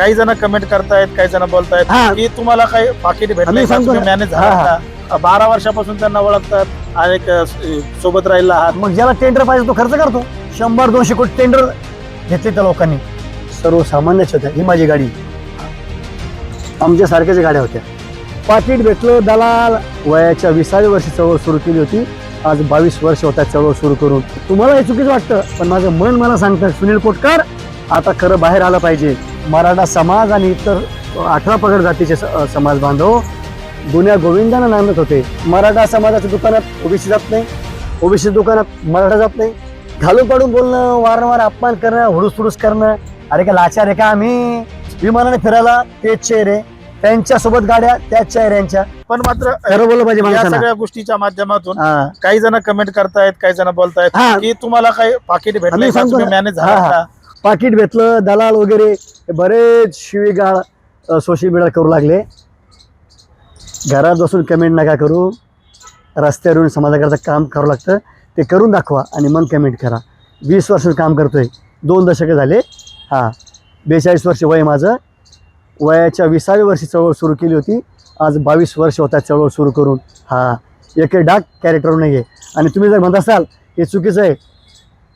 काही जण कमेंट करतायत काही जण बोलतायत. हा. की तुम्हाला काही पाकिट भेटले. मॅनेज झाला? बारा वर्षापासून त्यांना ओळखतात आणि सोबत राहिला आहात. मग ज्याला टेंडर पाहिजे तो खर्च करतो. शंभर दोनशे कोटी टेंडर घेतले त्या लोकांनी. सर्वसामान्यच होत्या ही माझी गाडी. आमच्या सारख्याच गाड्या होत्या. पाकिट भेटलं दलाल वयाच्या विसाव्या वर्षी चळवळ सुरू केली होती. आज बावीस वर्ष होतात चळवळ सुरू करून. तुम्हाला हे चुकीचं वाटतं पण माझं मन मला सांगतं सुनील कोटकर आता खरं बाहेर आलं पाहिजे. मराठा समाज आणि इतर अठरा पगड जातीचे समाज बांधव गुन्ह्या गोविंदानं नांदत होते. मराठा समाजाच्या दुकानात ओबीसी जात नाही. ओबीसी दुकानात मराठा जात नाही. घालून पाडून बोलणं वारंवार अपमान करणं हुडूस हुडूस करणं अरे का लाचार आहे का आम्ही? विमानाने फिरायला तेच चेहरे त्यांच्यासोबत गाड्या त्याच चेहऱ्यांच्या पण मात्र या सगळ्या गोष्टीच्या माध्यमातून. काही जण कमेंट करतायत काही जण बोलतायत. की तुम्हाला काही पाकिट भेटले. मॅनेज झाला? पाकिट भेटलं दलाल वगैरे हे बरेच शिवीगाळ सोशल मीडियावर करू लागले. घरात बसून कमेंट नका करू. रस्त्यावर येऊन समाजाकडचं काम करावं लागतं. ते करून दाखवा आणि मग कमेंट करा. वीस वर्ष काम करतोय. दोन दशकं झाले. हां. बेचाळीस वर्ष वय माझं. वयाच्या विसाव्या वर्षी चळवळ सुरू केली होती. आज बावीस वर्ष होतात चळवळ सुरू करून. हां. एक डाक कॅरेक्टर नाही आहे आणि तुम्ही जर म्हणत असाल हे चुकीचं आहे.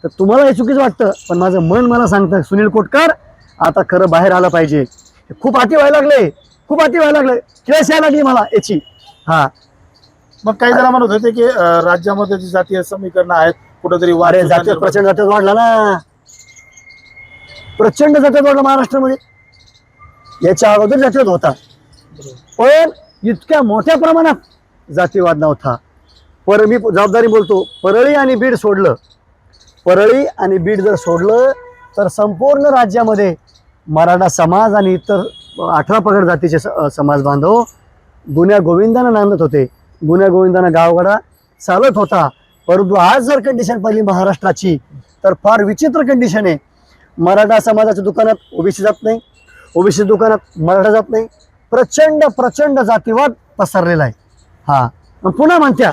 तर तुम्हाला हे चुकीचं वाटतं पण माझं मन मला सांगतं सुनील कोटकर आता खरं बाहेर आलं पाहिजे. खूप हाती व्हायला लागले खूप हाती व्हायला लागले क्लेश यायला लागली मला याची. हा. मग काही जण म्हणत होते की राज्यामध्ये जी जातीय समीकरण आहेत कुठेतरी सुद्धा जातीय प्रचंड जात्यात वाढला ना. प्रचंड जात्यात वाढला महाराष्ट्रामध्ये. याच्या अगोदर जातीयवाद होता. पण इतक्या मोठ्या प्रमाणात जातीयवाद नव्हता. पर मी जबाबदारी बोलतो. परळी आणि बीड सोडलं. परळी आणि बीड जर सोडलं तर संपूर्ण राज्यामध्ये मराठा समाज आणि इतर अठरा पगड जातीचे स- समाज बांधव गुन्ह्या गोविंदानं नांदत होते. गुन्ह्या गोविंदानं गावगाडा चालत होता. परंतु आज जर कंडिशन पाहिली महाराष्ट्राची तर फार विचित्र कंडिशन आहे. मराठा समाजाच्या दुकानात ओबीसी जात नाही. ओबीसी दुकानात मराठा जात नाही. प्रचंड प्रचंड जातीवाद पसरलेला आहे. हा. पुन्हा म्हणत्या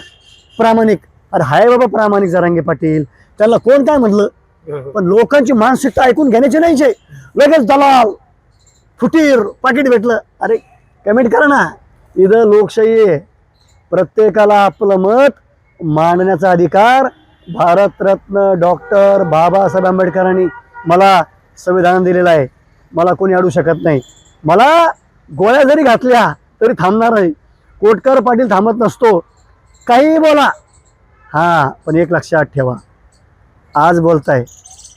प्रामाणिक. अरे हाय बाबा प्रामाणिक जरांगे पाटील. त्याला कोण काय म्हणलं? पण लोकांची मानसिकता ऐकून घेण्याची नाहीचे लगेच दलाल फुटीर पाकिट भेटलं. अरे कमेंट करा ना. इथं लोकशाही आहे. प्रत्येकाला आपलं मत मांडण्याचा अधिकार भारतरत्न डॉक्टर बाबासाहेब आंबेडकरांनी मला संविधान दिलेलं आहे. मला कोणी अडू शकत नाही. मला गोळ्या जरी घातल्या तरी थांबणार नाही. कोटकर पाटील थांबत नसतो. काही बोला. हां पण एक लक्षात ठेवा. आज बोलताय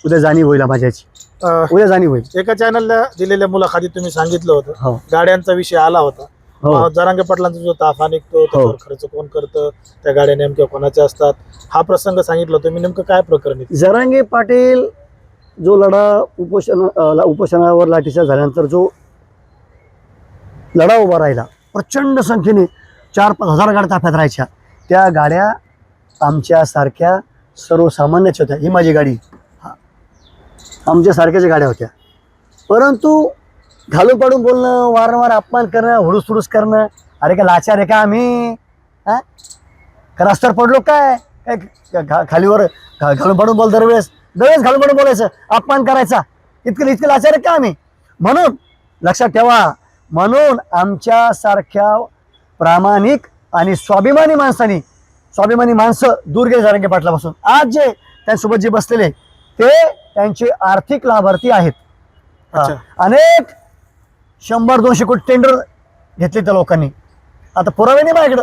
उद्या जाणीव होईल माझ्याची. अ, उद्या जाणीव होईल. एका चॅनलला दिलेल्या मुलाखतीत तुम्ही सांगितलं होतं. हो. गाड्यांचा विषय आला होता. हो. जरांगे पाटलांचा जो ताफा निघतो त्याच्यावर खर्च कोण करतं त्या गाड्या नेमक्या कोणाच्या असतात? हा प्रसंग सांगितला तुम्ही नेमकं काय प्रकरण आहे? जरांगे पाटील जो लढा उपोषण अ, ला- उपोषणावर लाठीचार्ज झाल्यानंतर जो लढा उभा राहिला प्रचंड संख्येने चार पाच हजार गाड्या ताफ्यात राहायच्या. त्या गाड्या आमच्यासारख्या सर्वसामान्यच होत्या. ही माझी गाडी. हा. आमच्यासारख्याच गाड्या होत्या. परंतु घालून पाडून बोलणं वारंवार अपमान करणं हुडूस हुडूस करणं अरे का लाचार आहे का आम्ही? हा? का रस्त्यावर पडलो काय? काय घा- खालीवर घालून पाडून बोल दरवेळेस. दरवेळेस घालून पाडून बोलायचं. अपमान करायचा. इतकं इतकं लाचार आहे का आम्ही? म्हणून लक्षात ठेवा म्हणून आमच्यासारख्या प्रामाणिक आणि स्वाभिमानी माणसांनी स्वाभिमानी माणसं दूर गेले जारंगे पाटलापासून. आज जे त्यांच्यासोबत जे बसलेले ते त्यांचे आर्थिक लाभार्थी आहेत. अनेक शंभर दोनशे कोटी टेंडर घेतले त्या लोकांनी. आता पुरावे नाही माझ्याकडं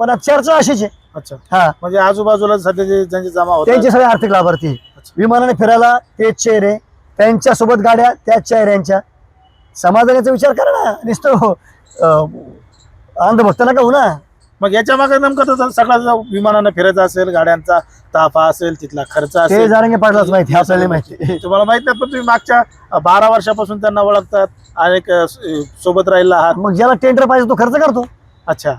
पण चर्चा अशीच आहे. अच्छा. हा. म्हणजे आजूबाजूला सध्या जे जमा होतात. त्यांचे सगळे आर्थिक लाभार्थी. विमानाने फिरायला तेच चेहरे त्यांच्यासोबत गाड्या त्याच चेहऱ्यांच्या. समाजाचा विचार करा ना नुसतं अंधभक्त नका हो ना. मग याच्या मागे नेमकं तर सगळा विमानानं फिरायचा असेल गाड्यांचा ताफा असेल तिथला खर्च ते असेल. जारंगे पाटलाच माहिती आपल्याला माहिती. तुम्हाला माहीत नाही पण तुम्ही मागच्या बारा वर्षापासून त्यांना ओळखतात आणि एक, अ, स- सोबत राहिला आहात. मग ज्याला टेंडर पाहिजे तो खर्च करतो. अच्छा.